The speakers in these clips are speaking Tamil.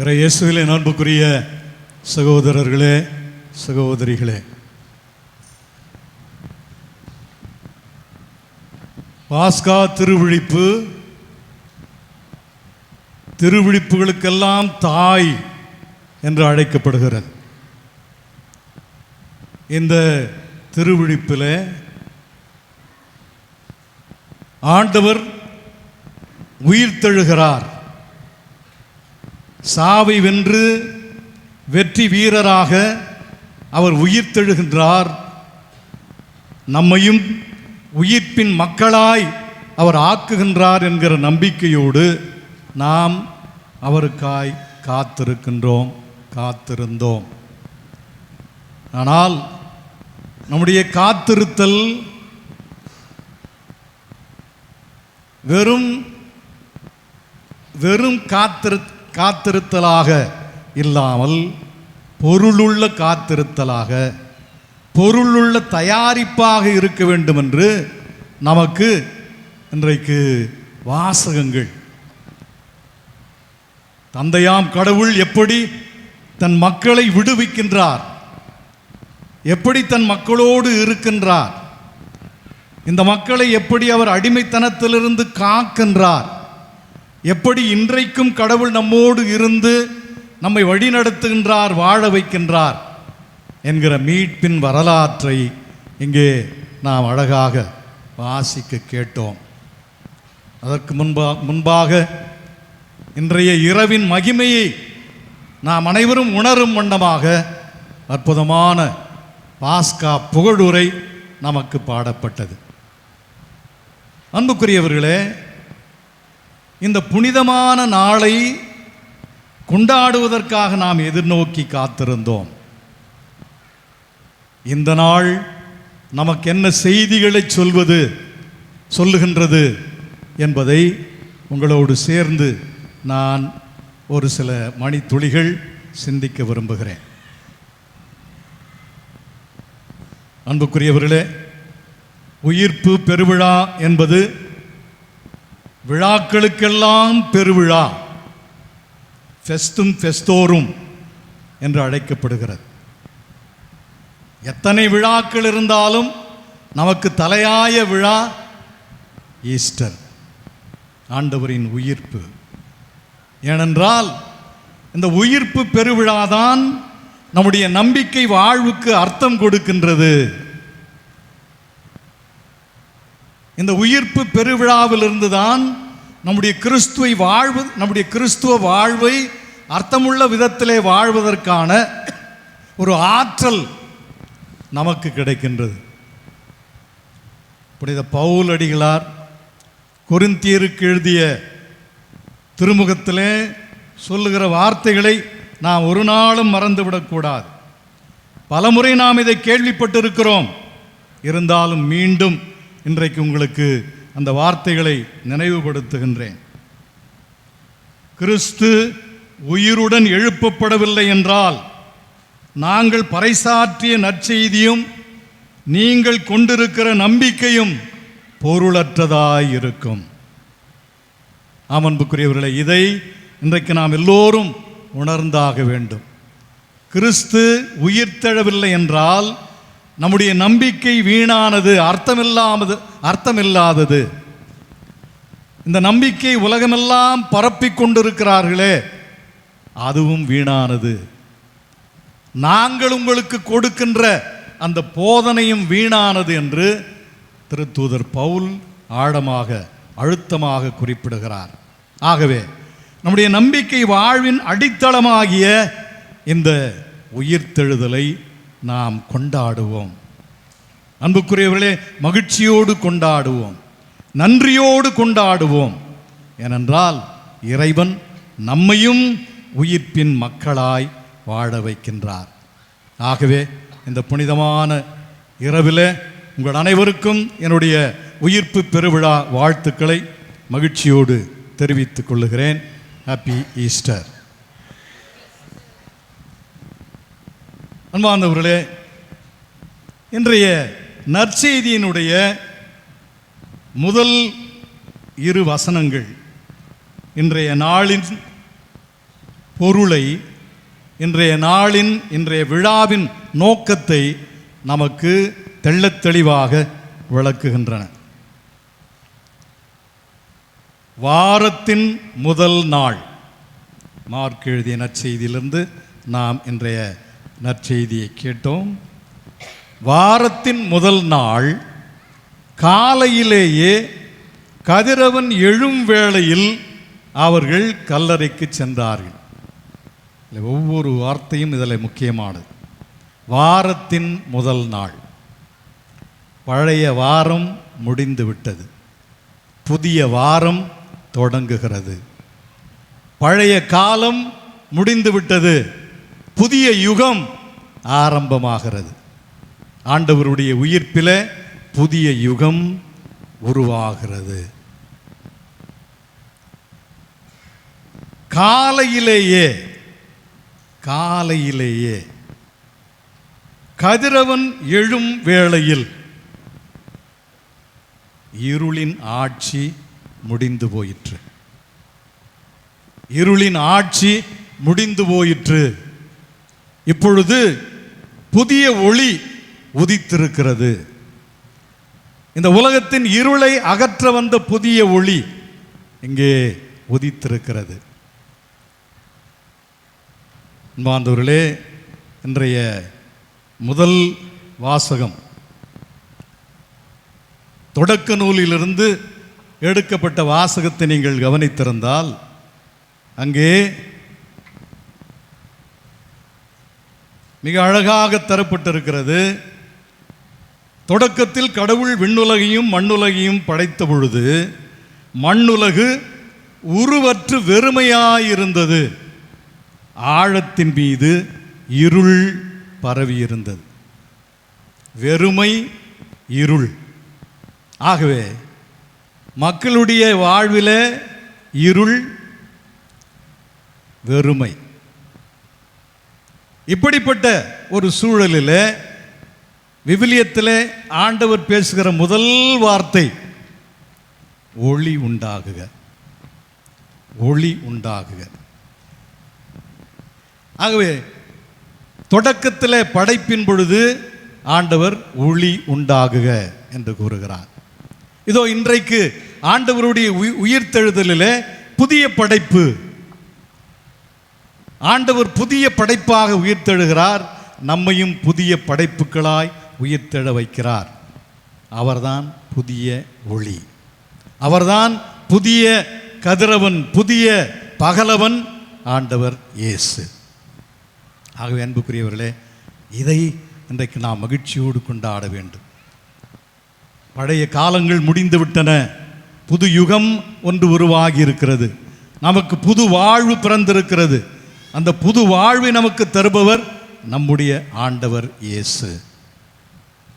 இறை இயேசுவிலே அன்புக்குரிய சகோதரர்களே சகோதரிகளே. பாஸ்கா திருவிழிப்பு திருவிழிப்புகளுக்கெல்லாம் தாய் என்று அழைக்கப்படுகிறது. இந்த திருவிழிப்பில் ஆண்டவர் உயிர்த்தெழுகிறார் சாவை வென்று வெற்றி வீரராக அவர் உயிர்த்தெழுகின்றார் நம்மையும் உயிர்ப்பின் மக்களாய் அவர் ஆக்குகின்றார் என்கிற நம்பிக்கையோடு நாம் அவருக்காய் காத்திருக்கின்றோம் காத்திருந்தோம். ஆனால் நம்முடைய காத்திருத்தல் வெறும் வெறும் காத்திரு காத்திருத்தலாக இல்லாமல் பொருளுள்ள காத்திருத்தலாக பொருளுள்ள தயாரிப்பாக இருக்க வேண்டும் என்று நமக்கு இன்றைக்கு வாசகங்கள். தந்தையாம் கடவுள் எப்படி தன் மக்களை விடுவிக்கின்றார்? எப்படி தன் மக்களோடு இருக்கின்றார்? இந்த மக்களை எப்படி அவர் அடிமைத்தனத்திலிருந்து காக்கின்றார்? எப்படி இன்றைக்கும் கடவுள் நம்மோடு இருந்து நம்மை வழிநடத்துகின்றார் வாழ வைக்கின்றார் என்கிற மீட்பின் வரலாற்றை இங்கே நாம் அழகாக வாசிக்க கேட்டோம். அதற்கு முன்பா முன்பாக இன்றைய இரவின் மகிமையை நாம் அனைவரும் உணரும் வண்ணமாக அற்புதமான பாஸ்கா புகழுரை நமக்கு பாடப்பட்டது. அன்புக்குரியவர்களே இந்த புனிதமான நாளை கொண்டாடுவதற்காக நாம் எதிர்நோக்கி காத்திருந்தோம். இந்த நாள் நமக்கு என்ன செய்திகளை சொல்வது சொல்லுகின்றது என்பதை உங்களோடு சேர்ந்து நான் ஒரு சில மணித்துளிகள் சிந்திக்க விரும்புகிறேன். அன்புக்குரியவர்களே உயிர்ப்பு பெருவிழா என்பது விழாக்களுக்கெல்லாம் பெருவிழா. ஃபெஸ்டும் ஃபெஸ்தோரும் என்று அழைக்கப்படுகிறது. எத்தனை விழாக்கள் இருந்தாலும் நமக்கு தலையாய விழா ஈஸ்டர் ஆண்டவரின் உயிர்ப்பு. ஏனென்றால் இந்த உயிர்ப்பு பெருவிழாதான் நம்முடைய நம்பிக்கை வாழ்வுக்கு அர்த்தம் கொடுக்கின்றது. இந்த உயிர்ப்பு பெருவிழாவிலிருந்து தான் நம்முடைய கிறிஸ்துவை வாழ்வு நம்முடைய கிறிஸ்துவ வாழ்வை அர்த்தமுள்ள விதத்திலே வாழ்வதற்கான ஒரு ஆற்றல் நமக்கு கிடைக்கின்றது. புனித பவுல் அடிகளார் கொரிந்தியருக்கு எழுதிய திருமுகத்திலே சொல்லுகிற வார்த்தைகளை நாம் ஒரு நாளும் மறந்துவிடக்கூடாது. பலமுறை நாம் இதை கேள்விப்பட்டிருக்கிறோம். இருந்தாலும் மீண்டும் இன்றைக்கு உங்களுக்கு அந்த வார்த்தைகளை நினைவுபடுத்துகின்றேன். கிறிஸ்து உயிருடன் எழுப்பப்படவில்லை என்றால் நாங்கள் பறைசாற்றிய நற்செய்தியும் நீங்கள் கொண்டிருக்கிற நம்பிக்கையும் பொருளற்றதாய் இருக்கும் இதை இன்றைக்கு நாம் எல்லோரும் உணர்ந்தாக வேண்டும். கிறிஸ்து உயிர்த்தெழவில்லை என்றால் நம்முடைய நம்பிக்கை வீணானது அர்த்தமில்லாமது அர்த்தமில்லாதது. இந்த நம்பிக்கை உலகமெல்லாம் பரப்பி கொண்டிருக்கிறார்களே அதுவும் வீணானது. நாங்கள் உங்களுக்கு கொடுக்கின்ற அந்த போதனையும் வீணானது என்று திருத்தூதர் பவுல் ஆழமாக அழுத்தமாக குறிப்பிடுகிறார். ஆகவே நம்முடைய நம்பிக்கை வாழ்வின் அடித்தளமாகிய இந்த உயிர்த்தெழுதலை நாம் கொண்டாடுவோம். அன்புக்குரியவர்களே மகிழ்ச்சியோடு கொண்டாடுவோம். நன்றியோடு கொண்டாடுவோம். ஏனென்றால் இறைவன் நம்மையும் உயிர்ப்பின் மக்களாய் வாழ வைக்கின்றார். ஆகவே இந்த புனிதமான இரவில் உங்கள் அனைவருக்கும் என்னுடைய உயிர்ப்பு பெருவிழா வாழ்த்துக்களை மகிழ்ச்சியோடு தெரிவித்துக் கொள்ளுகிறேன். ஹாப்பி ஈஸ்டர் அன்பார்ந்தவர்களே இன்றைய நற்செய்தியினுடைய முதல் இரு வசனங்கள் இன்றைய நாளின் பொருளை இன்றைய நாளின் இன்றைய விழாவின் நோக்கத்தை நமக்கு தெள்ளத் தெளிவாக விளக்குகின்றன. வாரத்தின் முதல் நாள் மார்க் எழுதிய நற்செய்தியிலிருந்து நாம் இன்றைய நற்செய்தியை கேட்டோம். வாரத்தின் முதல் நாள் காலையிலேயே கதிரவன் எழும் வேளையில் அவர்கள் கல்லறைக்கு சென்றார்கள். ஒவ்வொரு வார்த்தையும் இதில் முக்கியமானது. வாரத்தின் முதல் நாள். பழைய வாரம் முடிந்து விட்டது. புதிய வாரம் தொடங்குகிறது. பழைய காலம் முடிந்துவிட்டது புதிய யுகம் ஆரம்பமாகிறது. ஆண்டவருடைய உயிர்ப்பில புதிய யுகம் உருவாகிறது. காலையிலேயே காலையிலேயே கதிரவன் எழும் வேளையில் இருளின் ஆட்சி முடிந்து போயிற்று. இருளின் ஆட்சி முடிந்து போயிற்று. இப்பொழுது புதிய ஒளி உதித்திருக்கிறது. இந்த உலகத்தின் இருளை அகற்ற வந்த புதிய ஒளி இங்கே உதித்திருக்கிறது. அன்பாந்தவர்களே இன்றைய முதல் வாசகம். தொடக்க நூலிலிருந்து எடுக்கப்பட்ட வாசகத்தை நீங்கள் கவனித்திருந்தால் அங்கே மிக அழகாக தரப்பட்டிருக்கிறது. தொடக்கத்தில் கடவுள் விண்ணுலகையும் மண்ணுலகையும் படைத்த பொழுது மண்ணுலகு உருவற்று வெறுமையாயிருந்தது. ஆழத்தின் மீது இருள் பரவியிருந்தது. வெறுமை இருள். ஆகவே மக்களுடைய வாழ்வில் இருள் வெறுமை. இப்படிப்பட்ட ஒரு சூழலில் விவிலியத்தில் ஆண்டவர் பேசுகிற முதல் வார்த்தை ஒளி உண்டாகுக. ஒளி உண்டாகுக. ஆகவே தொடக்கத்தில் படைப்பின் பொழுது ஆண்டவர் ஒளி உண்டாகுக என்று கூறுகிறார். இதோ இன்றைக்கு ஆண்டவருடைய உயிர்த்தெழுதலில் உயிர்த்தெழுதலிலே புதிய படைப்பு ஆண்டவர் புதிய படைப்பாக உயிர்த்தெழுகிறார். நம்மையும் புதிய படைப்புகளாய் உயிர்த்தெழ வைக்கிறார். அவர்தான் புதிய ஒளி. அவர்தான் புதிய கதிரவன் புதிய பகலவன் ஆண்டவர் இயேசு. ஆகவே அன்புக்குரியவர்களே இதை இன்றைக்கு நாம் மகிழ்ச்சியோடு கொண்டாட வேண்டும். பழைய காலங்கள் முடிந்து விட்டன புது யுகம் ஒன்று உருவாகி இருக்கிறது நமக்கு புது வாழ்வு பிறந்திருக்கிறது. அந்த புது வாழ்வை நமக்கு தருபவர் நம்முடைய ஆண்டவர் இயேசு.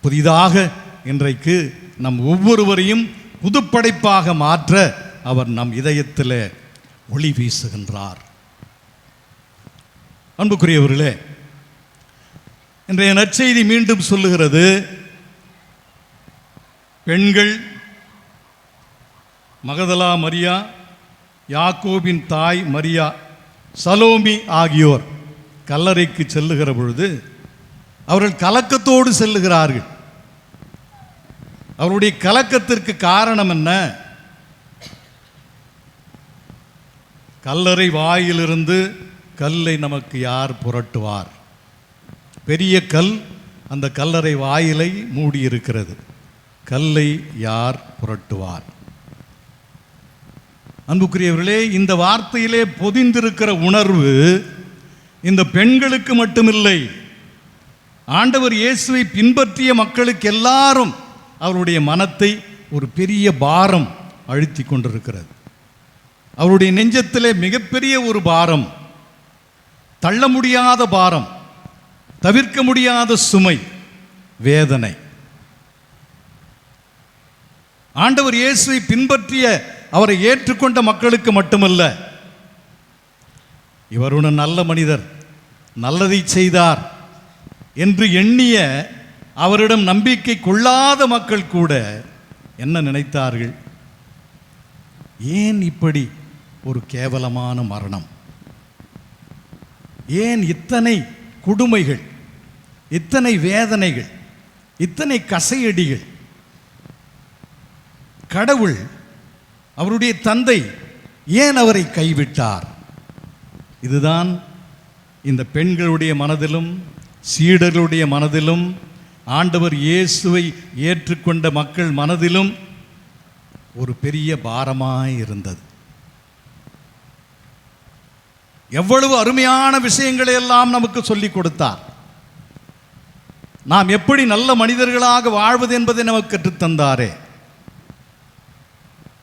புதிதாக இன்றைக்கு நம் ஒவ்வொருவரையும் புதுப்படைப்பாக மாற்ற அவர் நம் இதயத்தில் ஒளி வீசுகின்றார். அன்புக்குரியவர்களே இன்றைய நற்செய்தி மீண்டும் சொல்லுகிறது பெண்கள் மகதலா மரியா யாக்கோபின் தாய் மரியா சலோமி ஆகியோர் கல்லறைக்கு செல்லுகிற பொழுது அவர்கள் கலக்கத்தோடு செல்லுகிறார்கள். அவருடைய கலக்கத்திற்கு காரணம் என்ன? கல்லறை வாயிலிருந்து கல்லை நமக்கு யார் புரட்டுவார்? பெரிய கல் அந்த கல்லறை வாயிலை மூடியிருக்கிறது. கல்லை யார் புரட்டுவார்? அன்புக்குரியவர்களே இந்த வார்த்தையிலே பொதிந்திருக்கிற உணர்வு இந்த பெண்களுக்கு மட்டுமில்லை. ஆண்டவர் இயேசுவை பின்பற்றிய மக்களுக்கு எல்லாரும் அவருடைய மனத்தை ஒரு பெரிய பாரம் அழுத்தி கொண்டிருக்கிறது. அவருடைய நெஞ்சத்திலே மிகப்பெரிய ஒரு பாரம் தள்ள முடியாத பாரம் தவிர்க்க முடியாத சுமை வேதனை. ஆண்டவர் இயேசுவை பின்பற்றிய அவரை ஏற்றுக்கொண்ட மக்களுக்கு மட்டுமல்ல இவர் ஒரு நல்ல மனிதர் நல்லதை செய்தார் என்று எண்ணிய அவரிடம் நம்பிக்கை கொள்ளாத மக்கள் கூட என்ன நினைத்தார்கள்? ஏன் இப்படி ஒரு கேவலமான மரணம்? ஏன் இத்தனை கொடுமைகள் இத்தனை வேதனைகள் இத்தனை கசையடிகள்? கடவுள் அவருடைய தந்தை ஏன் அவரை கைவிட்டார்? இதுதான் இந்த பெண்களுடைய மனதிலும் சீடர்களுடைய மனதிலும் ஆண்டவர் இயேசுவை ஏற்றுக்கொண்ட மக்கள் மனதிலும் ஒரு பெரிய பாரமாய் இருந்தது. எவ்வளவு அருமையான விஷயங்களை எல்லாம் நமக்கு சொல்லிக் கொடுத்தார். நாம் எப்படி நல்ல மனிதர்களாக வாழ்வது என்பதை நமக்கு கற்றுத்தந்தாரே.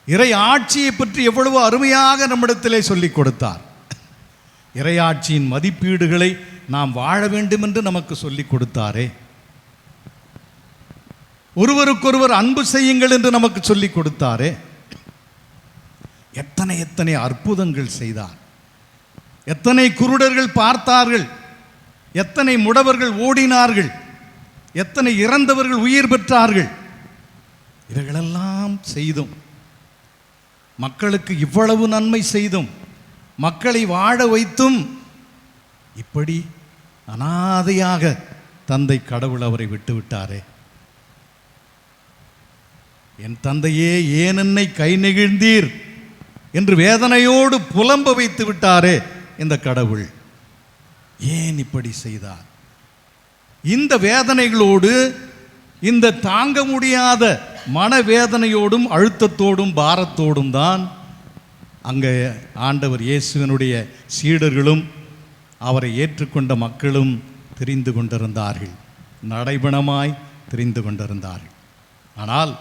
இறை ஆட்சியை பற்றி எவ்வளவு அருமையாக நம்மிடத்திலே சொல்லிக் கொடுத்தார். இறையாட்சியின் மதிப்பீடுகளை நாம் வாழ வேண்டும் என்று நமக்கு சொல்லிக் கொடுத்தாரே. ஒருவருக்கொருவர் அன்பு செய்யுங்கள் என்று நமக்கு சொல்லிக் கொடுத்தாரே. எத்தனை எத்தனை அற்புதங்கள் செய்தார். எத்தனை குருடர்கள் பார்த்தார்கள். எத்தனை முடவர்கள் ஓடினார்கள். எத்தனை இறந்தவர்கள் உயிர் பெற்றார்கள். இவைகளெல்லாம் செய்தும் மக்களுக்கு இவ்வளவு நன்மை செய்தும் மக்களை வாழ வைத்தும் இப்படி அனாதையாக தந்தை கடவுள் அவரை விட்டு விட்டாரே என் தந்தையே ஏன் என்னை கை நெகிழ்ந்தீர் என்று வேதனையோடு புலம்ப வைத்து விட்டாரே இந்த கடவுள். ஏன் இப்படி செய்தார்? இந்த வேதனைகளோடு இந்த தாங்க முடியாத மனவேதனையோடும் அழுத்தத்தோடும் பாரத்தோடும் தான் அங்கே ஆண்டவர் இயேசுவனுடைய சீடர்களும் அவரை ஏற்றுக்கொண்ட மக்களும் தெரிந்து கொண்டிருந்தார்கள். நடைபணமாய் தெரிந்து கொண்டிருந்தார்கள். ஆனால்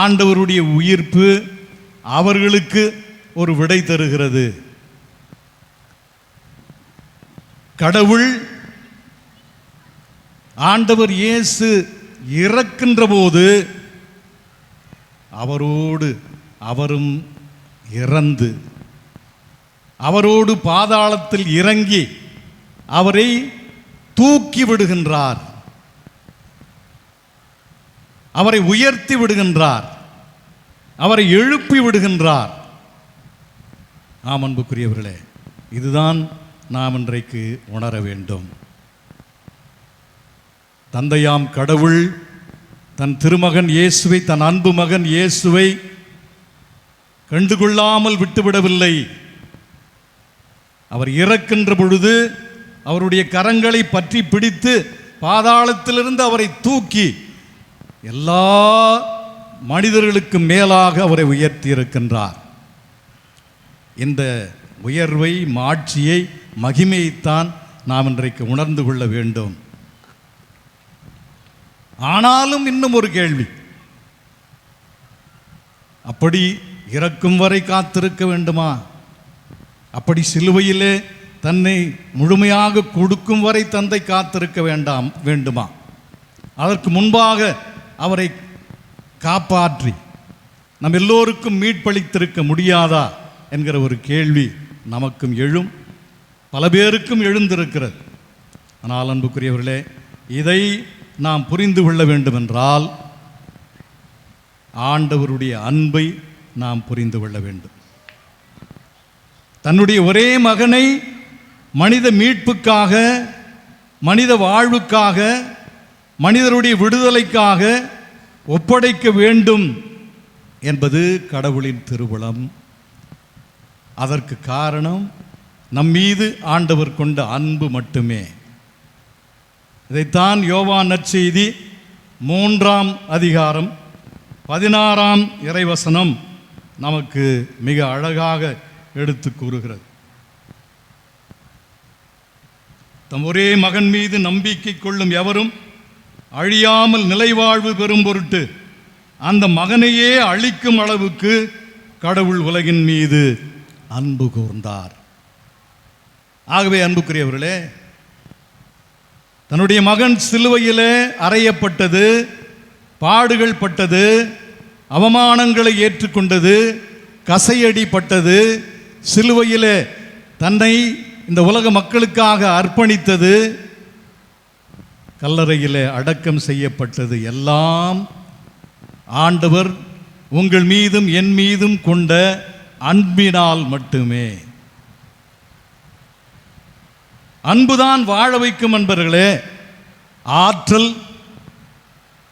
ஆண்டவருடைய உயிர்ப்பு அவர்களுக்கு ஒரு விடை தருகிறது. கடவுள் ஆண்டவர் இயேசு இறக்கின்ற போது அவரோடு அவரும் இறந்து அவரோடு பாதாளத்தில் இறங்கி அவரை தூக்கி விடுகின்றார். அவரை உயர்த்தி விடுகின்றார். அவரை எழுப்பி விடுகின்றார். ஆம் அன்புக்குரியவர்களே இதுதான் நாம் இன்றைக்கு உணர வேண்டும். தந்தையாம் கடவுள் தன் திருமகன் இயேசுவை தன் அன்பு மகன் இயேசுவை கண்டுகொள்ளாமல் விட்டுவிடவில்லை. அவர் இறக்கின்ற பொழுது அவருடைய கரங்களை பற்றி பிடித்து பாதாளத்திலிருந்து அவரை தூக்கி எல்லா மனிதர்களுக்கு மேலாக அவரை உயர்த்தி இருக்கின்றார் இந்த உயர்வை மாட்சியை மகிமையைத்தான் நாம் இன்றைக்கு உணர்ந்து கொள்ள வேண்டும். ஆனாலும் இன்னும் ஒரு கேள்வி. அப்படி இறக்கும் வரை காத்திருக்க வேண்டுமா? அப்படி சிலுவையிலே தன்னை முழுமையாக கொடுக்கும் வரை தந்தை காத்திருக்க வேண்டாம் வேண்டுமா? அதற்கு முன்பாக அவரை காப்பாற்றி நம் எல்லோருக்கும் மீட்பளித்திருக்க முடியாதா என்கிற ஒரு கேள்வி நமக்கும் எழும் பல பேருக்கும் எழுந்திருக்கிறது. ஆனால் அன்புக்குரியவர்களே இதை நாம் புரிந்து கொள்ள வேண்டுமென்றால் ஆண்டவருடைய அன்பை நாம் புரிந்து கொள்ள வேண்டும். தன்னுடைய ஒரே மகனை மனித மீட்புக்காக மனித வாழ்வுக்காக மனிதருடைய விடுதலைக்காக ஒப்படைக்க வேண்டும் என்பது கடவுளின் திருவுளம். அதற்கு காரணம் நம் மீது ஆண்டவர் கொண்ட அன்பு மட்டுமே. இதைத்தான் யோவா நற்செய்தி மூன்றாம் அதிகாரம் பதினாறாம் இறைவசனம் நமக்கு மிக அழகாக எடுத்து கூறுகிறது. தம் ஒரே மகன் மீது நம்பிக்கை கொள்ளும் எவரும் அழியாமல் நிலைவாழ்வு பெறும் பொருட்டு அந்த மகனையே அழிக்கும் அளவுக்கு கடவுள் உலகின் மீது அன்பு கூர்ந்தார். ஆகவே அன்புக்குரியவர்களே தன்னுடைய மகன் சிலுவையிலே அறையப்பட்டது பாடுகள் பட்டது அவமானங்களை ஏற்றுக்கொண்டது கசையடிப்பட்டது சிலுவையிலே தன்னை இந்த உலக மக்களுக்காக அர்ப்பணித்தது கல்லறையிலே அடக்கம் செய்யப்பட்டது. எல்லாம் ஆண்டவர் உங்கள் மீதும் என் மீதும் கொண்ட அன்பினால் மட்டுமே. அன்புதான் வாழ வைக்கும் என்பர்களே ஆற்றல்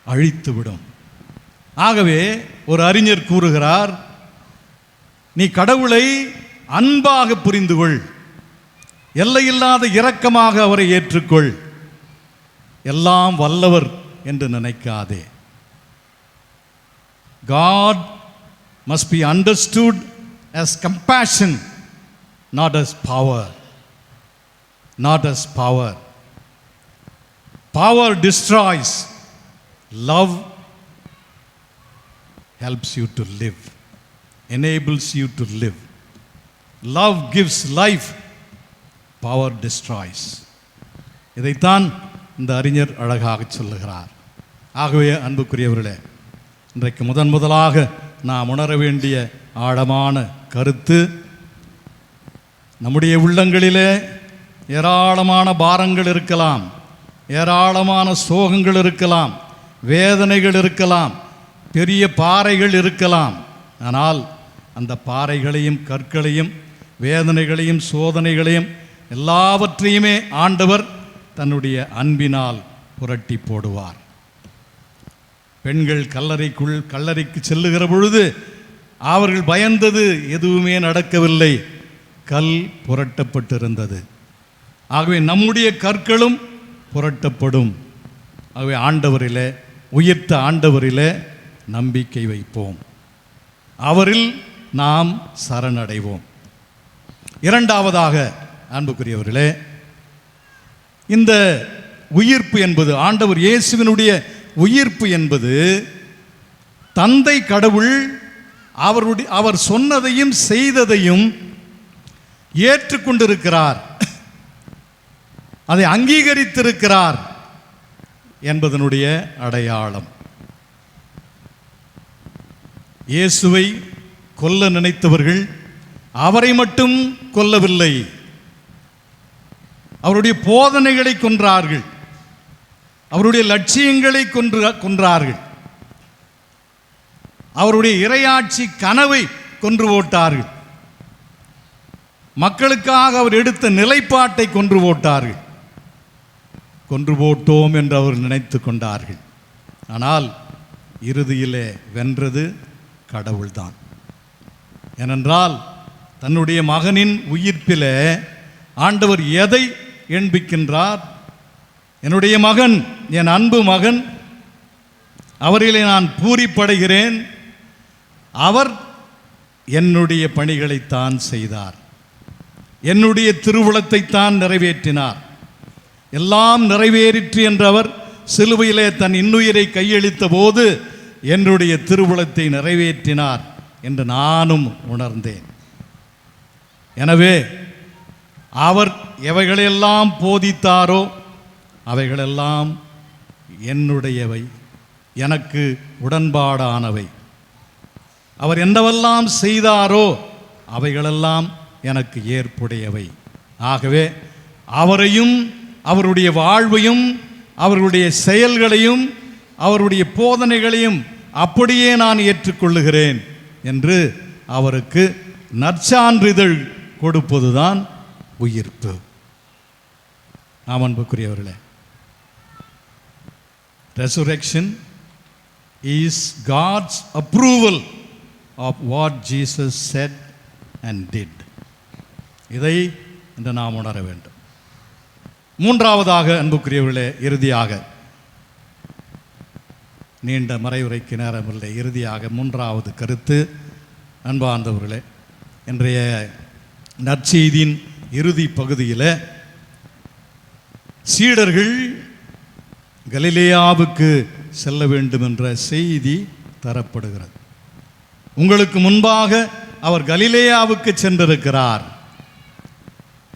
அழித்துவிடும். ஆகவே ஒரு அறிஞர் கூறுகிறார் நீ கடவுளை அன்பாக புரிந்து கொள் எல்லையில்லாத இரக்கமாக அவரை ஏற்றுக்கொள். எல்லாம் வல்லவர் என்று நினைக்காதே. God must be understood as compassion, not as power. Not as power power destroys love helps you to live enables you to live love gives life power destroys இதைத்தான் இந்த அறிஞர் அழகாக சொல்லுகிறார் ஆகவே அன்புக்குரியவர்களே இன்றைக்கு முதன் முதலாக நாம் உணர வேண்டிய ஆழமான கருத்து நம்முடைய உள்ளங்களிலே ஏராளமான பாரங்கள் இருக்கலாம். ஏராளமான சோகங்கள் இருக்கலாம். வேதனைகள் இருக்கலாம். பெரிய பாறைகள் இருக்கலாம். ஆனால் அந்த பாறைகளையும் கற்களையும் வேதனைகளையும் சோதனைகளையும் எல்லாவற்றையுமே ஆண்டவர் தன்னுடைய அன்பினால் புரட்டி போடுவார். பெண்கள் கல்லறைக்குள் கல்லறைக்கு செல்லுகிற பொழுது அவர்கள் பயந்தது எதுவுமே நடக்கவில்லை. கல் புரட்டப்பட்டிருந்தது. ஆகவே நம்முடைய கற்களும் புரட்டப்படும். ஆகவே ஆண்டவரிலே உயிர்த்த ஆண்டவரிலே நம்பிக்கை வைப்போம். அவரில் நாம் சரணடைவோம். இரண்டாவதாக அன்புக்குரியவர்களே இந்த உயிர்ப்பு என்பது ஆண்டவர் இயேசுவினுடைய உயிர்ப்பு என்பது தந்தை கடவுள் அவருடைய அவர் சொன்னதையும் செய்ததையும் ஏற்றுக்கொண்டிருக்கிறார். அதை அங்கீகரித்திருக்கிறார் என்பதனுடைய அடையாளம். இயேசுவை கொல்ல நினைத்தவர்கள் அவரை மட்டும் கொல்லவில்லை. அவருடைய போதனைகளை கொன்றார்கள். அவருடைய லட்சியங்களை கொன்று கொன்றார்கள். அவருடைய இரையாட்சி கனவை கொன்று போட்டார்கள் மக்களுக்காக அவர் எடுத்த நிலைப்பாட்டை கொன்று போட்டார்கள் கொன்று போட்டோம் என்று அவர் நினைத்து கொண்டார்கள். ஆனால் இறுதியிலே வென்றது கடவுள்தான். ஏனென்றால் தன்னுடைய மகனின் உயிர்ப்பிலே ஆண்டவர் எதை எண்பிக்கின்றார்? என்னுடைய மகன் என் அன்பு மகன் அவரிலே நான் பூரிப்படைகிறேன். அவர் என்னுடைய பணிகளைத்தான் செய்தார். என்னுடைய திருவுளத்தைத்தான் நிறைவேற்றினார். எல்லாம் நிறைவேறிற்று என்றவர் சிலுவையிலே தன் இன்னுயிரை கையளித்த போது என்னுடைய திருவுளத்தை நிறைவேற்றினார் என்று நானும் உணர்ந்தேன். எனவே அவர் எவைகளெல்லாம் போதித்தாரோ அவைகளெல்லாம் என்னுடையவை எனக்கு உடன்பாடானவை. அவர் என்னவெல்லாம் செய்தாரோ அவைகளெல்லாம் எனக்கு ஏற்புடையவை. ஆகவே அவரையும் அவருடைய வாழ்வையும் அவருடைய செயல்களையும் அவருடைய போதனைகளையும் அப்படியே நான் ஏற்றுக்கொள்ளுகிறேன் என்று அவருக்கு நற்சான்றிதழ் கொடுப்பதுதான் உயிர்ப்பு. ஆம் அன்புக்குரியவர்களே resurrection is God's approval of what Jesus said and did இதை இன்று நாம் உணர வேண்டும். மூன்றாவதாக அன்புக்குரியவர்களே இறுதியாக. நீண்ட மறைவுரைக்கு நேரமில்லை இறுதியாக மூன்றாவது கருத்து. அன்பார்ந்தவர்களே இன்றைய நற்செய்தியின் இறுதி பகுதியில் சீடர்கள் கலிலேயாவுக்கு செல்ல வேண்டும் என்ற செய்தி தரப்படுகிறது. உங்களுக்கு முன்பாக அவர் கலிலேயாவுக்கு சென்றிருக்கிறார்.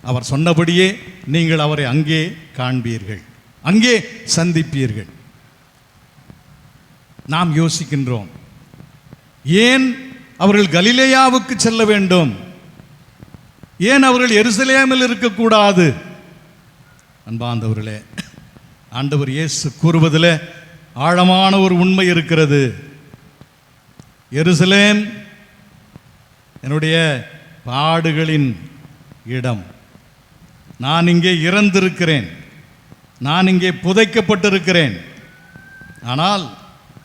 அவர் சொன்னபடியே நீங்கள் அவரை அங்கே காண்பீர்கள். அங்கே சந்திப்பீர்கள். நாம் யோசிக்கின்றோம். ஏன் அவர்கள் கலிலேயாவுக்கு செல்ல வேண்டும்? ஏன் அவர்கள் எருசலேமில் இருக்கக்கூடாது? அன்பாந்தவர்களே ஆண்டவர் இயேசு கூறுவதில் ஆழமான ஒரு உண்மை இருக்கிறது. எருசலேம் என்னுடைய பாடுகளின் இடம். நான் இங்கே இறந்திருக்கிறேன். நான் இங்கே புதைக்கப்பட்டிருக்கிறேன். ஆனால்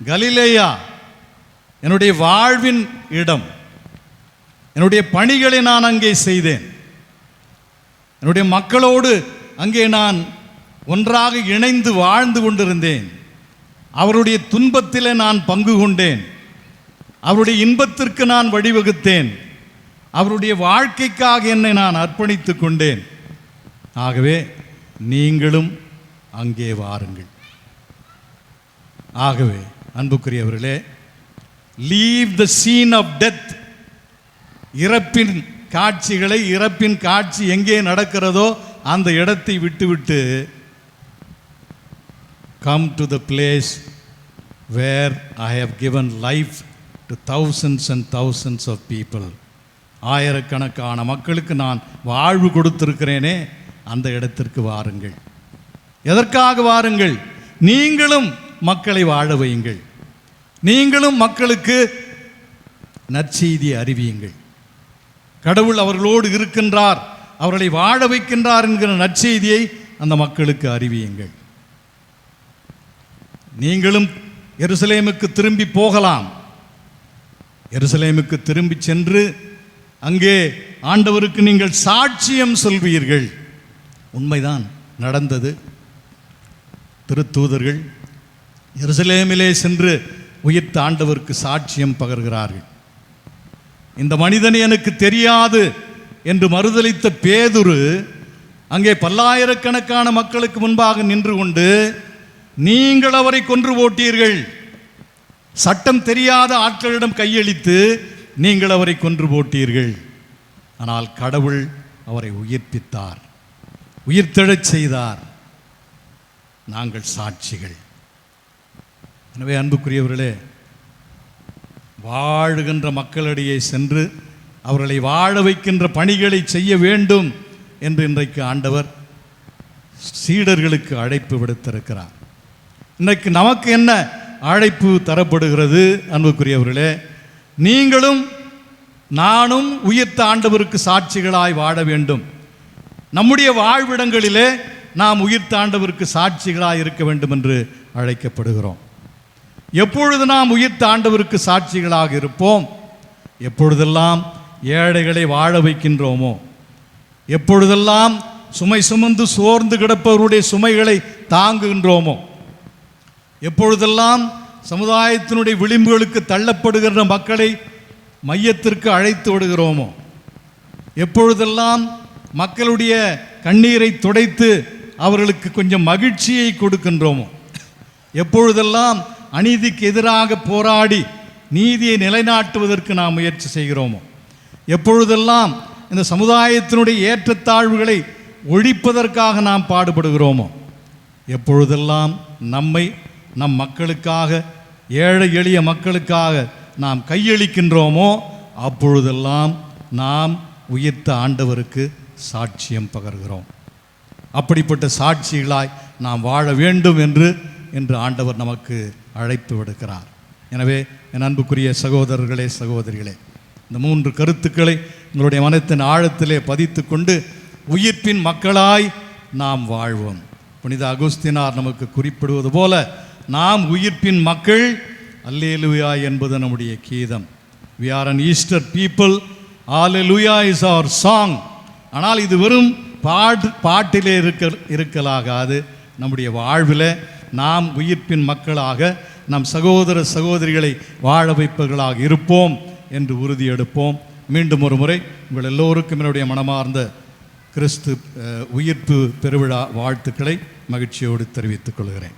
கலிலேயா என்னுடைய வாழ்வின் இடம் என்னுடைய பணிகளை நான் அங்கே செய்தேன். என்னுடைய மக்களோடு அங்கே நான் ஒன்றாக இணைந்து வாழ்ந்து கொண்டிருந்தேன். அவருடைய துன்பத்திலே நான் பங்கு கொண்டேன். அவருடைய இன்பத்திற்கு நான் வழிவகுத்தேன். அவருடைய வாழ்க்கைக்காக என்னை நான் அர்ப்பணித்துக் கொண்டேன். ஆகவே நீங்களும் அங்கே வாருங்கள். ஆகவே அன்புக்குரியவர்களே leave the scene of death இறப்பின் காட்சிகளை இறப்பின் காட்சி எங்கே நடக்கிறதோ அந்த இடத்தை விட்டுவிட்டு come to the place where I have given life to thousands and thousands of people ஆயிரக்கணக்கான மக்களுக்கு நான் வாழ்வு கொடுத்துருக்கிறேனே அந்த இடத்திற்கு வாருங்கள். எதற்காக வாருங்கள்? நீங்களும் மக்களை வாழ வையுங்கள். நீங்களும் மக்களுக்கு நற்செய்தியை அறிவியுங்கள். கடவுள் அவர்களோடு இருக்கின்றார் அவர்களை வாழ வைக்கின்றார் என்கிற நற்செய்தியை அந்த மக்களுக்கு அறிவியுங்கள். நீங்களும் எருசலேமுக்கு திரும்பி போகலாம். எருசலேமுக்கு திரும்பி சென்று அங்கே ஆண்டவருக்கு நீங்கள் சாட்சியம் சொல்வீர்கள். உண்மைதான் நடந்தது. திருத்தூதர்கள் எருசலேமிலே சென்று உயிர்த்த ஆண்டவருக்கு சாட்சியம் பகர்கிறார்கள். இந்த மனிதன் எனக்கு தெரியாது என்று மறுதலித்த பேதுரு அங்கே பல்லாயிரக்கணக்கான மக்களுக்கு முன்பாக நின்று கொண்டு நீங்கள் அவரை கொன்று போட்டீர்கள். சட்டம் தெரியாத ஆட்களிடம் கையளித்து நீங்கள் அவரை கொன்று போட்டீர்கள். ஆனால் கடவுள் அவரை உயிர்ப்பித்தார். உயிர்த்தெழச் செய்தார். நாங்கள் சாட்சிகள். எனவே அன்புக்குரியவர்களே வாழுகின்ற மக்களிடையே சென்று அவர்களை வாழ வைக்கின்ற பணிகளை செய்ய வேண்டும் என்று இன்றைக்கு ஆண்டவர் சீடர்களுக்கு அழைப்பு விடுத்திருக்கிறார். இன்றைக்கு நமக்கு என்ன அழைப்பு தரப்படுகிறது? அன்புக்குரியவர்களே நீங்களும் நானும் உயிர்த்த ஆண்டவருக்கு சாட்சிகளாய் வாழ வேண்டும். நம்முடைய வாழ்விடங்களிலே நாம் உயிர் ஆண்டவருக்கு சாட்சிகளாக இருக்க வேண்டும் என்று அழைக்கப்படுகிறோம். எப்பொழுது நாம் உயிர் ஆண்டவருக்கு சாட்சிகளாக இருப்போம்? எப்பொழுதெல்லாம் ஏழைகளை வாழ வைக்கின்றோமோ? எப்பொழுதெல்லாம் சுமை சுமந்து சோர்ந்து கிடப்பவருடைய சுமைகளை தாங்குகின்றோமோ? எப்பொழுதெல்லாம் சமுதாயத்தினுடைய விளிம்புகளுக்கு தள்ளப்படுகின்ற மக்களை மையத்திற்கு அழைத்து விடுகிறோமோ? எப்பொழுதெல்லாம் மக்களுடைய கண்ணீரை துடைத்து அவர்களுக்கு கொஞ்சம் மகிழ்ச்சியை கொடுக்கின்றோமோ? எப்பொழுதெல்லாம் அநீதிக்கு எதிராக போராடி நீதியை நிலைநாட்டுவதற்கு நாம் முயற்சி செய்கிறோமோ? எப்பொழுதெல்லாம் இந்த சமுதாயத்தினுடைய ஏற்றத்தாழ்வுகளை ஒழிப்பதற்காக நாம் பாடுபடுகிறோமோ? எப்பொழுதெல்லாம் நம்மை நம் மக்களுக்காக ஏழை எளிய மக்களுக்காக நாம் கையளிக்கின்றோமோ? அப்பொழுதெல்லாம் நாம் உயிர்த்த ஆண்டவருக்கு சாட்சியம் பகர்கிறோம். அப்படிப்பட்ட சாட்சிகளாய் நாம் வாழ வேண்டும் என்று என்று ஆண்டவர் நமக்கு அழைப்பு விடுக்கிறார். எனவே என் அன்புக்குரிய சகோதரர்களே சகோதரிகளே இந்த மூன்று கருத்துக்களை உங்களுடைய மனத்தின் ஆழத்திலே பதித்து கொண்டு உயிர்ப்பின் மக்களாய் நாம் வாழ்வோம். புனித அகுஸ்தினார் நமக்கு குறிப்பிடுவது போல நாம் உயிர்ப்பின் மக்கள் அல்லேலுயா என்பது நம்முடைய கீதம். We are an Easter people alleluia is our song ஆனால் இது வெறும் பாட்டு பாட்டிலே இருக்க இருக்கலாகாது. நம்முடைய வாழ்வில் நாம் உயிர்ப்பின் மக்களாக நம் சகோதர சகோதரிகளை வாழ வைப்பவர்களாக இருப்போம் என்று உறுதி எடுப்போம். மீண்டும் ஒரு முறை உங்கள் எல்லோருக்கும் என்னுடைய மனமார்ந்த கிறிஸ்து உயிர்ப்பு பெருவிழா வாழ்த்துக்களை மகிழ்ச்சியோடு தெரிவித்துக் கொள்கிறேன்.